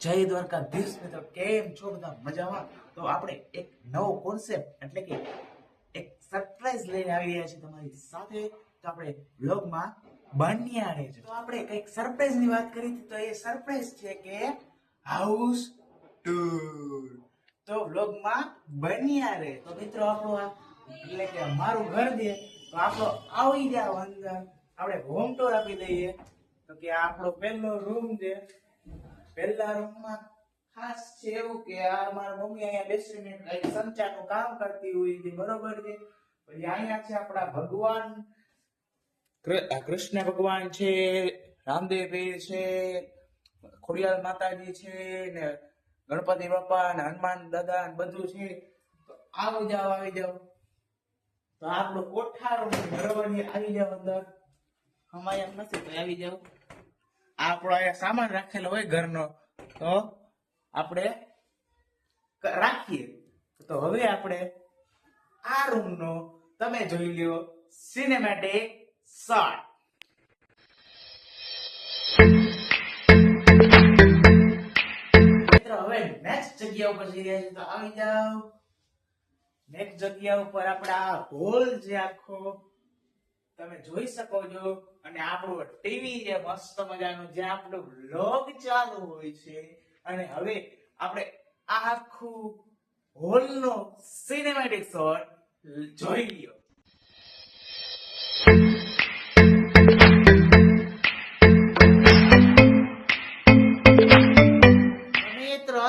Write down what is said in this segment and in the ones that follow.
જય દ્વારકાધીશ મિત્રો, કેમ છો બધા? મજામાં? તો આપણે એક નવો કોન્સેપ્ટ એટલે કે એક સરપ્રાઈઝ લઈને આવી રહ્યા છીએ તમારી સાથે. તો આપણે વ્લોગમાં બન્યા છે. તો આપણે કંઈક સરપ્રાઈઝની વાત કરી હતી, તો એ સરપ્રાઈઝ છે કે હાઉસ ટૂર તો વ્લોગમાં બન્યા રહે તો મિત્રો, આપણો આ, એટલે કે મારું ઘર દે તો આપણો આવી જાવ અંદર આપણે હોમ ટૂર આપી દઈએ. તો કે આપણો પહેલો રૂમ છે. પહેલા રૂમમાં ખાસ છે એવું કે આ મારા મમ્મી અહીંયા બેસીને કઈ સંચારનું કામ કરતી હોય છે, બરોબર છે? પછી અહીંયા છે આપણા ભગવાન. કૃષ્ણ ભગવાન છે રામદેવ છે ખોડિયાલ માતાજી છે, ને ગણપતિ બાપા ને હનુમાન દાદા ને બધું છે. તો આવો જાવ આવી જાવ તો આપણો કોઠારો બરોબર આવી જાવ અંદર. અમારે એમ નથી તો આવી જાવ આપણો અહીંયા સામાન રાખેલો હોય ઘરનો, તો આપણે રાખીએ. તો હવે આપણે આ રૂમનો તમે જોઈ લ્યો સિનેમેટિક શોટ હવે નેક્સ્ટ જગ્યા ઉપર જઈ રહ્યા છે તો આવી જાઓ. નેક્સ્ટ જગ્યા ઉપર આપણા હોલ જે આખો. તમે જોઈ શકો છો. અને આપણું ટીવી જે મસ્ત મજાનું, જે આપણું બ્લોગ ચાલુ હોય છે. અને હવે આપણે આખું હોલનો સિનેમેટિક શોટ જોઈ લ્યો.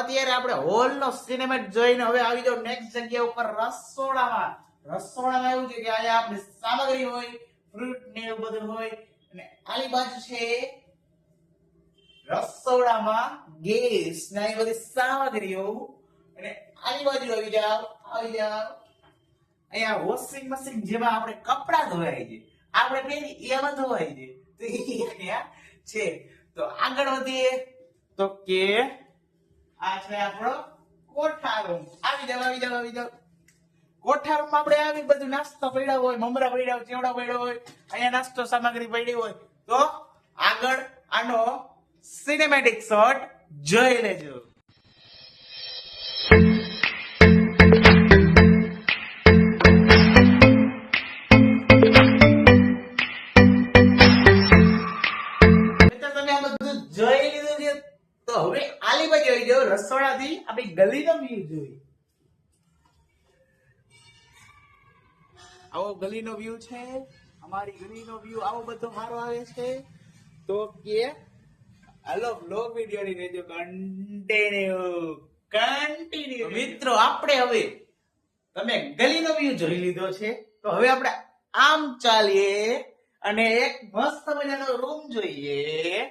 અત્યારે આપણે હોલ નો સિનેમેટ જોઈને હવે આવી જાવ નેક્સ્ટ જગ્યા ઉપર રસોડામાં. રસોડામાં એવું છે કે અહીંયા આપણી સામગ્રી હોય ફ્રૂટ ને એવું બધું હોય. અને આલી બાજુ છે રસોડામાં ગેસ ને આવી બધી સામગ્રીઓ. અને આલી બાજુ આવી જાવ આવી જાવ અહીંયા વોશિંગ મશીન જેમાં આપણે કપડા ધોવાય છે. આપણે પહેરી એમાં ધોવાય છે. તો એ અહીંયા છે. તો આગળ વધીએ. તો કે આ છે આપણો કોઠા રૂમ આવી જાવ આવી જાવ આવી જાવ કોઠા આપણે આવી બધું નાસ્તો પડ્યા હોય, મમરા પડ્યા હોય, ચેવડા પડ્યા હોય, અહીંયા નાસ્તો સામગ્રી પડી હોય, તો આગળ આનો સિનેમેટિક શોટ જોઈ લેજો. તો હવે આલી બાજુ આવી જાઓ, રસોડાથી આપણી ગલીનો વ્યૂ જોઈ આવો ગલીનો વ્યૂ છે. અમારી ગલીનો વ્યૂ આવો બધો સારો આવે છે. તો કે હાલો બ્લોગ વિડિયો ની રહેજો કન્ટિન્યુ કન્ટિન્યુ મિત્રો આપણે હવે તમે ગલીનો વ્યૂ જોઈ લીધો છે. તો હવે આપણે આમ ચાલીએ અને એક મસ્ત મજાનો રૂમ જોઈએ.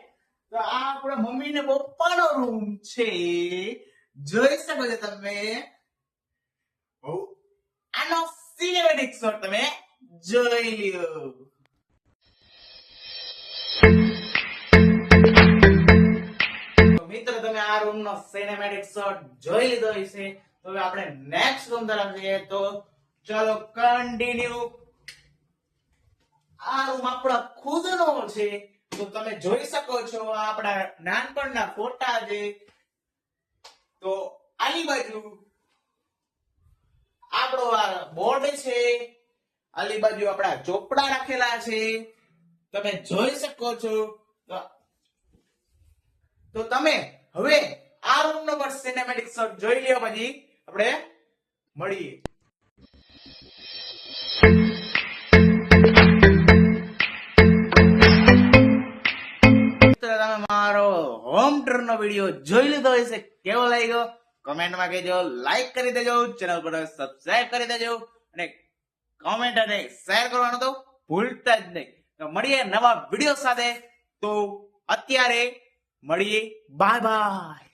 તો આ આપણા મમ્મી ને પપ્પાનો રૂમ છે. જોઈ શકો છો તમે. આનો સિનેમેટિક શોટ તમે જોઈ લ્યો મિત્રો તમે આ રૂમ નો સિનેમેટિક શોટ જોઈ લીધો હશે તો હવે આપણે નેક્સ્ટ રૂમ તરફ જઈએ તો ચલો કન્ટિન્યુ આ રૂમ આપણો ખુદનો છે તો તમે જોઈ શકો છો આપણા નાનપણના ફોટા છે તો આની બાજુ આપણો બોર્ડ છે. આલી બાજુ આપણા ચોપડા રાખેલા છે. તમે જોઈ શકો છો. તો તમે હવે આ રૂમ નો પણ સિનેમેટિક શોટ જોઈ લ્યો પછી આપણે મળીએ. તમે મારો હોમ ટૂર નો વીડિયો જોઈ લીધો હશે. કેવો લાગ્યો? કમેન્ટમાં કહેજો લાઈક કરી દેજો, ચેનલ પર સબસ્ક્રાઇબ કરી દેજો અને કોમેન્ટ અને શેર કરવાનું તો ભૂલતા જ નહીં. મળીએ નવા વીડિયો સાથે. તો અત્યારે મળીએ. Bye bye